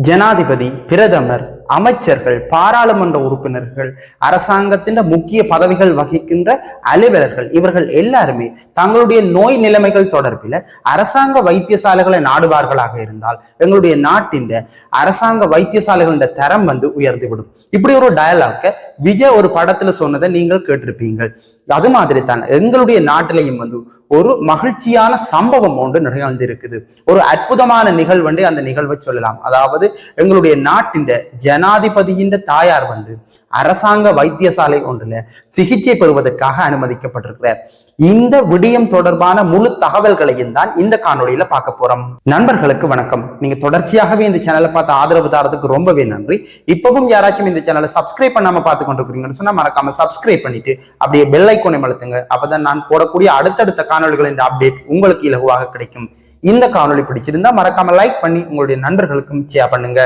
ஜனாதிபதி பிரதமர் அமைச்சர்கள் பாராளுமன்ற உறுப்பினர்கள் அரசாங்கத்தின் முக்கிய பதவிகள் வகிக்கின்ற அலுவலர்கள் இவர்கள் எல்லாருமே தங்களுடைய நோய் நிலைமைகள் தொடர்பில் அரசாங்க வைத்தியசாலைகளை நாடுவார்களாக இருந்தால் எங்களுடைய நாட்டின் அரசாங்க வைத்தியசாலைகளின் தரம் வந்து உயர்ந்துவிடும். இப்படி ஒரு டயலாக்க விஜய் ஒரு படத்துல சொன்னதை நீங்கள் கேட்டிருப்பீங்கள் அது மாதிரி தான் எங்களுடைய நாட்டிலையும் வந்து ஒரு மகிழ்ச்சியான சம்பவம் ஒன்று நிகழ்ந்திருக்குது. ஒரு அற்புதமான நிகழ்வண்டு அந்த நிகழ்வை சொல்லலாம். அதாவது எங்களுடைய நாட்டின் ஜனாதிபதியின் தாயார் வந்து அரசாங்க வைத்தியசாலை ஒன்றுல சிகிச்சை பெறுவதற்காக அனுமதிக்கப்பட்டிருக்கிறார். இந்த விடயம் தொடர்பான முழு தகவல்களையும் தான் இந்த காணொலியில பார்க்க போறோம். நண்பர்களுக்கு வணக்கம். நீங்க தொடர்ச்சியாகவே இந்த சேனலை பார்த்து ஆதரவு தரதுக்கு ரொம்பவே நன்றி. இப்பவும் யாராச்சும் இந்த சேனலை சப்ஸ்கிரைப் பண்ணாம பார்த்து கொண்டிருக்கிறீங்கன்னு சொன்னா மறக்காம சப்ஸ்கிரைப் பண்ணிட்டு அப்படியே பெல் ஐக்கோனை மலத்துங்க அப்பதான் நான் போடக்கூடிய அடுத்தடுத்த காணொளிகளின் அப்டேட் உங்களுக்கு இலகுவாக கிடைக்கும். இந்த காணொளி பிடிச்சிருந்தா மறக்காம லைக் பண்ணி உங்களுடைய நண்பர்களுக்கும் ஷேர் பண்ணுங்க.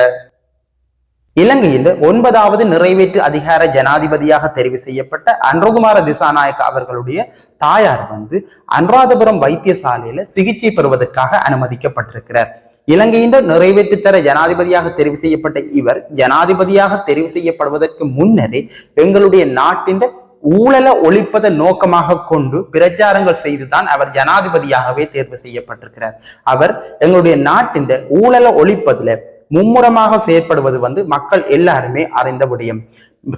இலங்கையில் ஒன்பதாவது நிறைவேற்று அதிகார ஜனாதிபதியாக தெரிவு செய்யப்பட்ட அன்றகுமார திசாநாயக்க அவர்களுடைய தாயார் வந்து அனுராதபுரம் வைத்தியசாலையில சிகிச்சை பெறுவதற்காக அனுமதிக்கப்பட்டிருக்கிறார். இலங்கையின் நிறைவேற்று தர ஜனாதிபதியாக தெரிவு செய்யப்பட்ட இவர் ஜனாதிபதியாக தெரிவு செய்யப்படுவதற்கு முன்னரே எங்களுடைய நாட்டின் ஊழலை ஒழிப்பதை நோக்கமாக கொண்டு பிரச்சாரங்கள் செய்துதான் அவர் ஜனாதிபதியாகவே தேர்வு செய்யப்பட்டிருக்கிறார். அவர் எங்களுடைய நாட்டின் ஊழலை ஒழிப்பதுல மும்முரமாக செயற்படுவது வந்து மக்கள் எல்லாருமே அறிந்த விடயம்.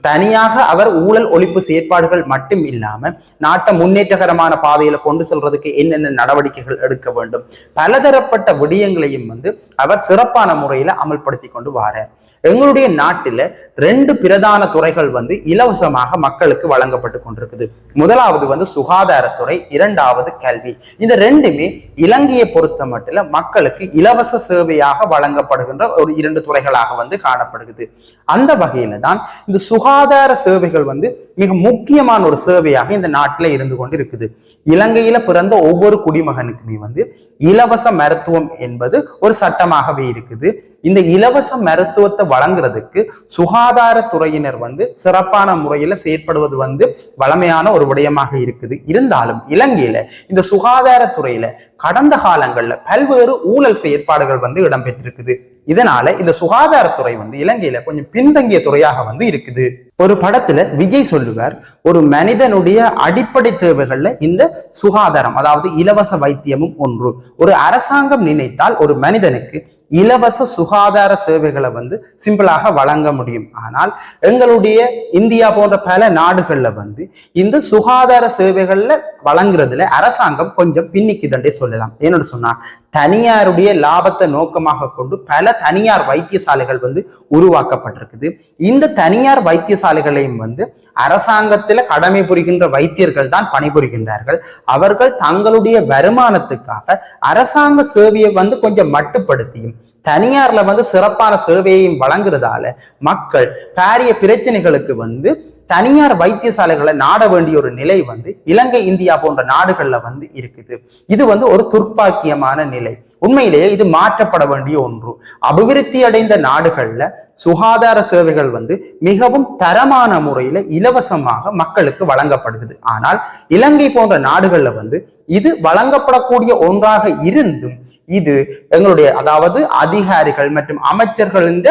தனியாக அவர் ஊழல் ஒழிப்பு செயற்பாடுகள் மட்டும் இல்லாம நாட்டை முன்னேற்றகரமான பாதையில கொண்டு செல்றதுக்கு என்னென்ன நடவடிக்கைகள் எடுக்க வேண்டும். பலதரப்பட்ட விடயங்களையும் வந்து அவர் சிறப்பான முறையில அமல்படுத்தி கொண்டு வாரார். எங்களுடைய நாட்டில ரெண்டு பிரதான துறைகள் வந்து இலவசமாக மக்களுக்கு வழங்கப்பட்டு கொண்டிருக்குது. முதலாவது வந்து சுகாதாரத்துறை இரண்டாவது கல்வி. இந்த ரெண்டுமே இலங்கையை பொறுத்த மட்டும் மக்களுக்கு இலவச சேவையாக வழங்கப்படுகின்ற ஒரு இரண்டு துறைகளாக வந்து காணப்படுகிறது. அந்த வகையில தான் இந்த சுகாதார சேவைகள் வந்து மிக முக்கியமான ஒரு சேவையாக இந்த நாட்டில இருந்து கொண்டு இருக்குது இலங்கையில பிறந்த ஒவ்வொரு குடிமகனுக்குமே வந்து இலவச மருத்துவம் என்பது ஒரு சட்டமாகவே இருக்குது. இந்த இலவச மருத்துவத்தை வழங்குறதுக்கு சுகாதாரத்துறையினர் வந்து சிறப்பான முறையில செயற்படுவது வந்து வளமையான ஒரு விடயமாக இருக்குது. இருந்தாலும் இலங்கையில இந்த சுகாதாரத்துறையில கடந்த காலங்கள்ல பல்வேறு ஊழல் செயற்பாடுகள் வந்து இடம்பெற்றிருக்குது. இதனால இந்த சுகாதாரத்துறை வந்து இலங்கையில கொஞ்சம் பின்தங்கிய துறையாக வந்து இருக்குது. ஒரு படத்துல விஜய் சொல்லுவார் ஒரு மனிதனுடைய அடிப்படை தேவைகள்ல இந்த சுகாதாரம் அதாவது இலவச வைத்தியமும் ஒன்று. ஒரு அரசாங்கம் நினைத்தால் ஒரு மனிதனுக்கு இலவச சுகாதார சேவைகளை வந்து சிம்பிளாக வழங்க முடியும். ஆனால் எங்களுடைய இந்தியா போன்ற பல நாடுகளில் வந்து இந்த சுகாதார சேவைகளில் வழங்குறதுல அரசாங்கம் கொஞ்சம் பின்னிக்குதண்டே சொல்லலாம். என்னோட சொன்னா தனியாருடைய லாபத்தை நோக்கமாக கொண்டு பல தனியார் வைத்தியசாலைகள் வந்து உருவாக்கப்பட்டிருக்குது. இந்த தனியார் வைத்தியசாலைகளையும் வந்து அரசாங்கத்துல கடமை புரிகின்ற வைத்தியர்கள் தான் பணிபுரிகின்றார்கள் அவர்கள் தங்களுடைய வருமானத்துக்காக அரசாங்க சேவையை வந்து கொஞ்சம் மட்டுப்படுத்தியும் தனியார்ல வந்து சிறப்பான சேவையையும் வழங்குறதால மக்கள் பாரிய பிரச்சனைகளுக்கு வந்து தனியார் வைத்தியசாலைகளை நாட வேண்டிய ஒரு நிலை வந்து இலங்கை இந்தியா போன்ற நாடுகள்ல வந்து இருக்குது. இது வந்து ஒரு துர்ப்பாக்கியமான நிலை. உண்மையிலேயே இது மாற்றப்பட வேண்டிய ஒன்று. அபிவிருத்தி அடைந்த நாடுகள்ல சுகாதார சேவைகள் வந்து மிகவும் தரமான முறையில இலவசமாக மக்களுக்கு வழங்கப்படுகிறது. ஆனால் இலங்கை போன்ற நாடுகள்ல வந்து இது வழங்கப்படக்கூடிய ஒன்றாக இருந்தும் இது எங்களுடைய அதாவது அதிகாரிகள் மற்றும் அமைச்சர்களின்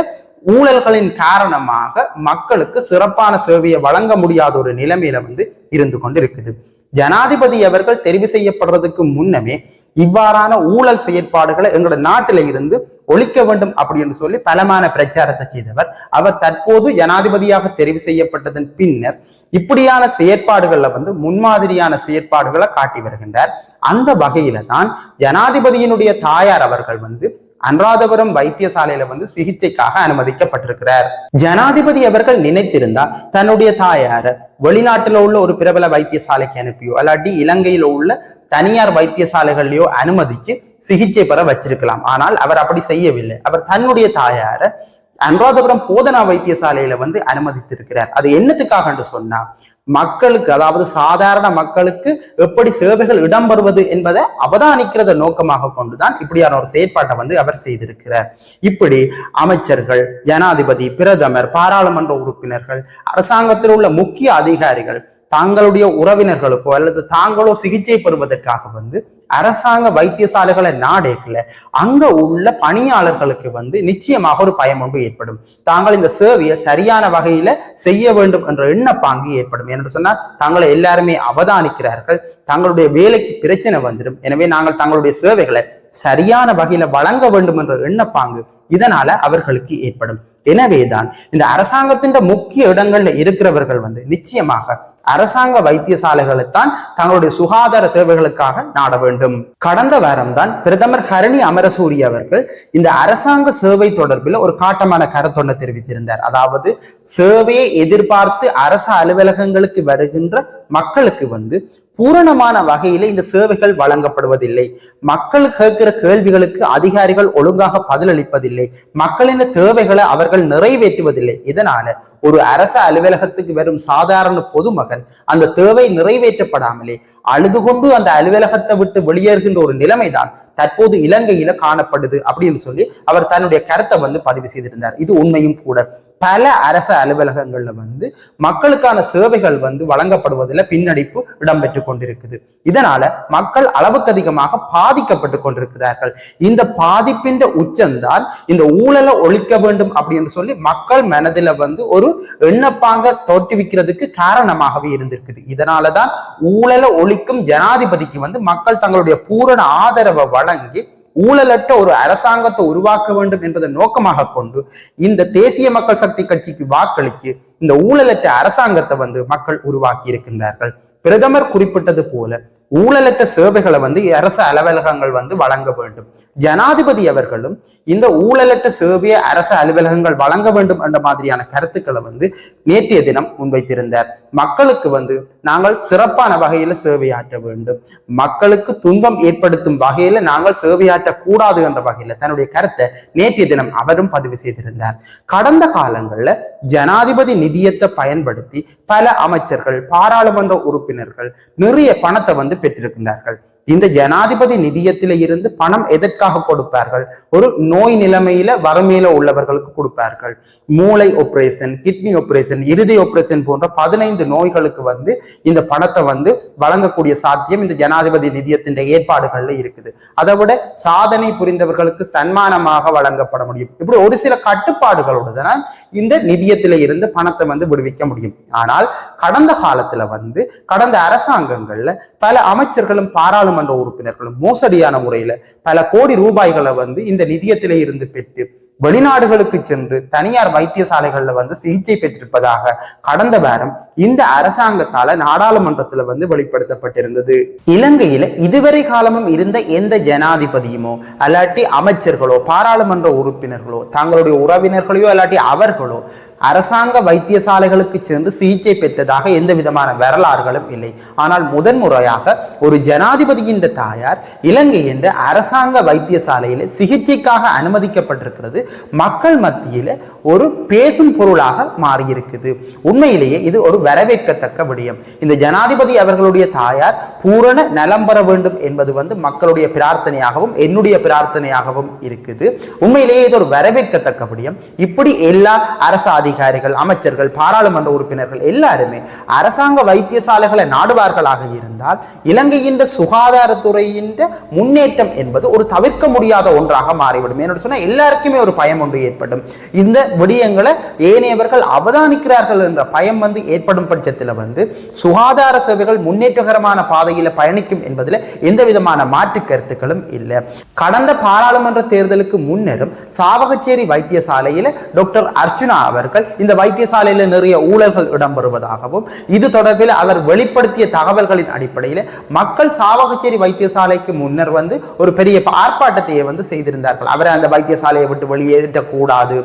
ஊழல்களின் காரணமாக மக்களுக்கு சிறப்பான சேவையை வழங்க முடியாத ஒரு நிலைமையில வந்து இருந்து கொண்டு இருக்குது ஜனாதிபதி அவர்கள் தெரிவு செய்யப்படுறதுக்கு முன்னமே இவ்வாறான ஊழல் செயற்பாடுகளை எங்களோட நாட்டில இருந்து ஒழிக்க வேண்டும் அப்படின்னு சொல்லி பலமான பிரச்சாரத்தை செய்தவர். அவர் தற்போது ஜனாதிபதியாக தெரிவு செய்யப்பட்டதன் பின்னர் இப்படியான செயற்பாடுகள்ல வந்து முன்மாதிரியான செயற்பாடுகளை காட்டி வருகின்றார். அந்த வகையில தான் ஜனாதிபதியினுடைய தாயார் அவர்கள் வந்து அனுராதபுரம் வைத்தியசாலையில வந்து சிகிச்சைக்காக அனுமதிக்கப்பட்டிருக்கிறார். ஜனாதிபதி அவர்கள் நினைத்திருந்தால் தன்னுடைய தாயார வெளிநாட்டுல உள்ள ஒரு பிரபல வைத்தியசாலைக்கு அனுப்பியோ அல்லாட்டி இலங்கையில உள்ள தனியார் வைத்தியசாலைகள்லயோ அனுமதிச்சு சிகிச்சை பெற வச்சிருக்கலாம். ஆனால் அவர் அப்படி செய்யவில்லை. அவர் தன்னுடைய தாயார அனுராதபுரம் போதனா வைத்தியசாலையில வந்து அனுமதித்திருக்கிறார். அது என்னத்துக்காக சொன்னா மக்களுக்கு அதாவது சாதாரண மக்களுக்கு எப்படி சேவைகள் இடம்பெறுவது என்பதை அவதானிக்கிறத நோக்கமாக கொண்டுதான் இப்படியான ஒரு செயற்பாட்டை வந்து அவர் செய்திருக்கிறார். இப்படி அமைச்சர்கள் ஜனாதிபதி பிரதமர் பாராளுமன்ற உறுப்பினர்கள் அரசாங்கத்தில் உள்ள முக்கிய அதிகாரிகள் தங்களுடைய உறவினர்களுக்கோ அல்லது தாங்களோ சிகிச்சை பெறுவதற்காக வந்து அரசாங்க வைத்தியசாலைகளை நாடேக்கல அங்க உள்ள பணியாளர்களுக்கு வந்து நிச்சயமாக ஒரு பயம் ஒன்று ஏற்படும். தாங்கள் இந்த சேவையை சரியான வகையில செய்ய வேண்டும் என்ற எண்ணப்பாங்கு ஏற்படும். என்று சொன்னால் தாங்களை எல்லாருமே அவதானிக்கிறார்கள். தங்களுடைய வேலைக்கு பிரச்சனை வந்துடும். எனவே நாங்கள் தங்களுடைய சேவைகளை சரியான வகையில வழங்க வேண்டும் என்ற எண்ணப்பாங்கு இதனால அவர்களுக்கு ஏற்படும். எனவேதான் இந்த அரசாங்கத்தின் முக்கிய இடங்கள்ல இருக்கிறவர்கள் வந்து நிச்சயமாக அரசாங்க வைத்தியசாலைகளை தான் தங்களுடைய சுகாதார தேவைகளுக்காக நாட வேண்டும். கடந்த வாரம்தான் பிரதமர் ஹரணி அமரசூரி அவர்கள் இந்த அரசாங்க சேவை தொடர்பில் ஒரு காட்டமான கருத்தொன்றை தெரிவித்திருந்தார். அதாவது சேவையை எதிர்பார்த்து அரசு அலுவலகங்களுக்கு வருகின்ற மக்களுக்கு வந்து பூரணமான வகையில இந்த சேவைகள் வழங்கப்படுவதில்லை. மக்கள் கேட்கிற கேள்விகளுக்கு அதிகாரிகள் ஒழுங்காக பதிலளிப்பதில்லை. மக்களின் தேவைகளை அவர்கள் நிறைவேற்றுவதில்லை. இதனால ஒரு அரச அலுவலகத்துக்கு வரும் சாதாரண பொதுமகன் அந்த தேவை நிறைவேற்றப்படாமலே அழுது கொண்டு அந்த அலுவலகத்தை விட்டு வெளியேறுகின்ற ஒரு நிலைமைதான் தற்போது இலங்கையில காணப்படுது அப்படின்னு சொல்லி அவர் தன்னுடைய கருத்தை வந்து பதிவு செய்திருந்தார். இது உண்மையும் கூட. பல அரச அலுவலகங்கள்ல வந்து மக்களுக்கான சேவைகள் வந்து வழங்கப்படுவதில் பின்னடிப்பு இடம்பெற்று கொண்டிருக்குது. இதனால மக்கள் அளவுக்கு அதிகமாக பாதிக்கப்பட்டு கொண்டிருக்கிறார்கள். இந்த பாதிப்பின் உச்சம்தான் இந்த ஊழலை ஒழிக்க வேண்டும் அப்படின்னு சொல்லி மக்கள் மனதில் வந்து ஒரு எண்ணப்பாங்க தோற்றுவிக்கிறதுக்கு காரணமாகவே இருந்திருக்குது. இதனாலதான் ஊழலை ஒழிக்கும் ஜனாதிபதிக்கு வந்து மக்கள் தங்களுடைய பூரண ஆதரவை வழங்கி ஊழலற்ற ஒரு அரசாங்கத்தை உருவாக்க வேண்டும் என்பதை நோக்கமாக கொண்டு இந்த தேசிய மக்கள் சக்தி கட்சிக்கு வாக்களித்து இந்த ஊழலற்ற அரசாங்கத்தை வந்து மக்கள் உருவாக்கி இருக்கின்றார்கள் பிரதமர் குறிப்பிட்டது போல ஊழலற்ற சேவைகளை வந்து அரசு அலுவலகங்கள் வந்து வழங்க வேண்டும். ஜனாதிபதி அவர்களும் இந்த ஊழலற்ற சேவையை அரசு அலுவலகங்கள் வழங்க வேண்டும் என்ற மாதிரியான கருத்துக்களை வந்து நேற்றைய தினம் முன்வைத்திருந்தார். மக்களுக்கு வந்து நாங்கள் சிறப்பான வகையில சேவையாற்ற வேண்டும். மக்களுக்கு துன்பம் ஏற்படுத்தும் வகையில நாங்கள் சேவையாற்ற கூடாது என்ற வகையில தன்னுடைய கருத்தை நேற்றைய தினம் அவரும் பதிவு செய்திருந்தார். கடந்த காலங்கள்ல ஜனாதிபதி நிதியத்தை பயன்படுத்தி பல அமைச்சர்கள் பாராளுமன்ற உறுப்பினர்கள் நிறைய பணத்தை வந்து பெற்றிருக்கின்றார்கள் இந்த ஜனாதிபதி நிதியத்தில இருந்து பணம் எதற்காக கொடுப்பார்கள்? ஒரு நோய் நிலைமையில வறுமையில உள்ளவர்களுக்கு கொடுப்பார்கள். மூளை ஆப்ரேஷன் கிட்னி ஆப்ரேஷன் இறுதி ஆப்ரேஷன் போன்ற பதினைந்து நோய்களுக்கு வந்து இந்த பணத்தை வந்து வழங்கக்கூடிய சாத்தியம் இந்த ஜனாதிபதி நிதியத்தின் ஏற்பாடுகள்ல இருக்குது. அதை விட சாதனை புரிந்தவர்களுக்கு சன்மானமாக வழங்கப்பட முடியும். இப்படி ஒரு சில கட்டுப்பாடுகளோடு தான் இந்த நிதியத்தில இருந்து பணத்தை வந்து விடுவிக்க முடியும். ஆனால் கடந்த காலத்துல வந்து கடந்த அரசாங்கங்கள்ல பல அமைச்சர்களும் பாராளுமன்ற உறுப்பினர்களும் மோசடியான முறையில பல கோடி ரூபாய்களை வந்து இந்த நிதியத்திலே இருந்து பெற்று வெளிநாடுகளுக்கு சென்று தனியார் வைத்தியசாலைகள்ல வந்து சிகிச்சை பெற்றிருப்பதாக கடந்த வாரம் இந்த அரசாங்கத்தால நாடாளுமன்றத்துல வந்து வெளிப்படுத்தப்பட்டிருந்தது. இலங்கையில இதுவரை காலமும் இருந்த எந்த ஜனாதிபதியுமோ அல்லாட்டி அமைச்சர்களோ பாராளுமன்ற உறுப்பினர்களோ தங்களுடைய உறவினர்களையோ அல்லாட்டி அவர்களோ அரசாங்க வைத்தியசாலைகளுக்கு சென்று சிகிச்சை பெற்றதாக எந்த விதமான வரலாறுகளும் இல்லை. ஆனால் முதன்முறையாக ஒரு ஜனாதிபதியின் தாயார் இலங்கை என்ற அரசாங்க வைத்தியசாலையில் சிகிச்சைக்காக அனுமதிக்கப்பட்டிருக்கிறது. மக்கள் மத்தியில ஒரு பேசும் பொருளாக மாறியிருக்குது. உண்மையிலேயே இது ஒரு வரவேற்கத்தக்க விடயம். இந்த ஜனாதிபதி அவர்களுடைய தாயார் பூரண நலம் பெற வேண்டும் என்பது வந்து மக்களுடைய பிரார்த்தனையாகவும் என்னுடைய பிரார்த்தனையாகவும் இருக்குது. உண்மையிலேயே இது ஒரு வரவேற்கத்தக்க விடயம். இப்படி எல்லா அரசு அதிகாரிகள் அமைச்சர்கள் பாராளுமன்ற உறுப்பினர்கள் எல்லாருமே அரசாங்க வைத்தியசாலைகளை நாடுவார்களாக இருந்தால் இலங்கையின் சுகாதாரத்துறையின் முன்னேற்றம் என்பது ஒரு தவிர்க்க முடியாத ஒன்றாக மாறிவிடும். என்னோட சொன்னால் எல்லாருக்குமே ஒரு பயம் ஒன்று ஏற்படும். இந்த விடயங்களை ஏனையவர்கள் அவதானிக்கிறார்கள் என்ற பயம் வந்து ஏற்படும் பட்சத்தில் வந்து சுகாதார சேவைகள் முன்னேற்றகரமான பாதையில் பயணிக்கும் என்பதில் எந்த விதமான மாற்று கருத்துக்களும் இல்லை. கடந்த பாராளுமன்ற தேர்தலுக்கு முன்னரும் சாவகச்சேரி வைத்தியசாலையில் டாக்டர் அர்ச்சுனா அவர்கள் இந்த வைத்தியசாலையில் நிறைய ஊழல்கள் இடம்பெறுவதாகவும் இது தொடர்பில் அவர் வெளிப்படுத்திய தகவல்களின் அடிப்படையில் மக்கள் சாவகச்சேரி வைத்தியசாலைக்கு முன்னர் வந்து ஒரு பெரிய ஆர்ப்பாட்டத்தையே வந்து செய்திருந்தார்கள். அவரை அந்த வைத்தியசாலையை விட்டு வெளியேற்றக்கூடாது.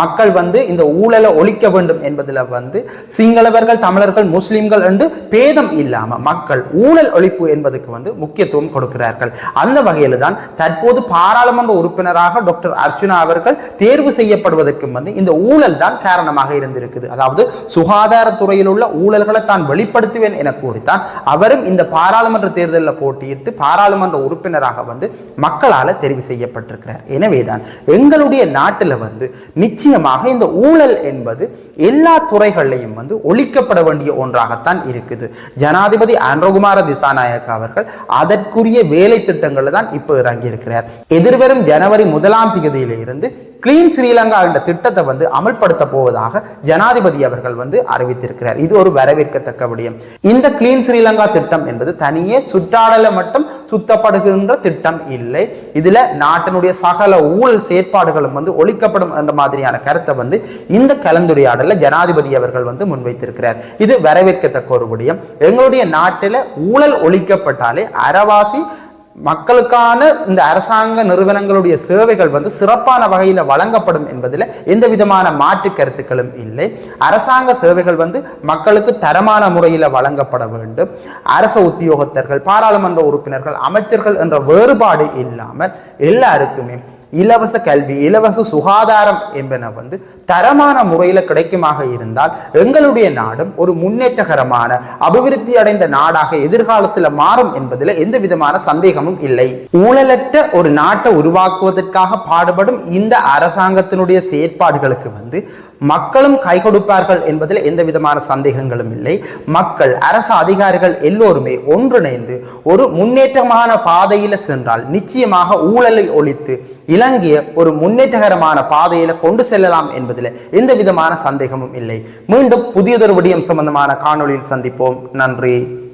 மக்கள் வந்து இந்த ஊழலை ஒழிக்க வேண்டும் என்பதில் வந்து சிங்களவர்கள் தமிழர்கள் முஸ்லிம்கள் என்று பேதம் இல்லாமல் மக்கள் ஊழல் ஒழிப்பு என்பதுக்கு வந்து முக்கியத்துவம் கொடுக்கிறார்கள். அந்த வகையில் தான் தற்போது பாராளுமன்ற உறுப்பினராக டாக்டர் அர்ச்சுனா அவர்கள் தேர்வு செய்யப்படுவதற்கும் வந்து இந்த ஊழல் தான் காரணமாக இருந்திருக்குது. அதாவது சுகாதாரத்துறையில் உள்ள ஊழல்களை தான் வெளிப்படுத்துவேன் என கூறித்தான். அவரும் இந்த பாராளுமன்ற தேர்தலில் போட்டியிட்டு பாராளுமன்ற உறுப்பினராக வந்து மக்களால் தெரிவு செய்யப்பட்டிருக்கிறார். எனவேதான் எங்களுடைய நாட்டில் வந்து நிச்சயமாக இந்த ஊழல் என்பது எல்லா துறைகளிலையும் வந்து ஒழிக்கப்பட வேண்டிய ஒன்றாகத்தான் இருக்குது. ஜனாதிபதி ஆண்ட்ரோகுமார திசாநாயக் அவர்கள் அதற்குரிய வேலை திட்டங்களை தான் இப்போ இறங்கியிருக்கிறார். எதிர்வரும் ஜனவரி முதலாம் தேதியிலிருந்து கிளீன் ஸ்ரீலங்கா என்ற திட்டத்தை வந்து அமல்படுத்த போவதாக ஜனாதிபதி அவர்கள் வந்து அறிவித்திருக்கிறார். இது ஒரு வரவேற்கத்தக்க விடயம். இந்த கிளீன் ஸ்ரீலங்கா திட்டம் என்பது தனியே சுற்றாடலை மட்டும் சுத்தப்படுகின்ற திட்டம் இல்லை. இதுல நாட்டினுடைய சகல ஊழல் செயற்பாடுகளும் வந்து ஒழிக்கப்படும் என்ற மாதிரியான கருத்தை வந்து இந்த கலந்துரையாடல ஜனாதிபதி அவர்கள் வந்து முன்வைத்திருக்கிறார். இது வரவேற்கத்தக்க ஒரு விடயம். எங்களுடைய நாட்டில ஊழல் ஒழிக்கப்பட்டாலே அறவாசி மக்களுக்கான இந்த அரசாங்க நிறுவனங்களுடைய சேவைகள் வந்து சிறப்பான வகையில் வழங்கப்படும் என்பதில் எந்த விதமான மாற்று கருத்துக்களும் இல்லை. அரசாங்க சேவைகள் வந்து மக்களுக்கு தரமான முறையில் வழங்கப்பட வேண்டும். அரச உத்தியோகத்தர்கள் பாராளுமன்ற உறுப்பினர்கள் அமைச்சர்கள் என்ற வேறுபாடு இல்லாமல் எல்லாருக்குமே இலவச கல்வி இலவச சுகாதாரம் என்பன வந்து தரமான முறையில் கிடைக்குமாக இருந்தால் எங்களுடைய நாடும் ஒரு முன்னேற்றகரமான அபிவிருத்தி அடைந்த நாடாக எதிர்காலத்தில் மாறும் என்பதில் எந்த விதமான சந்தேகமும் இல்லை. ஊழலற்ற ஒரு நாட்டை உருவாக்குவதற்காக பாடுபடும் இந்த அரசாங்கத்தினுடைய செயற்பாடுகளுக்கு வந்து மக்களும் கை கொடுப்பார்கள் என்பதில் எந்த விதமான சந்தேகங்களும் இல்லை. மக்கள் அரசு அதிகாரிகள் எல்லோருமே ஒன்றிணைந்து ஒரு முன்னேற்றமான பாதையில் சென்றால் நிச்சயமாக ஊழலை ஒழித்து இலங்கையை ஒரு முன்னேற்றகரமான பாதையில கொண்டு செல்லலாம் என்பதில் எந்த விதமான சந்தேகமும் இல்லை. மீண்டும் புதியதொரு விடயம் சம்பந்தமான காணொளியில் சந்திப்போம். நன்றி.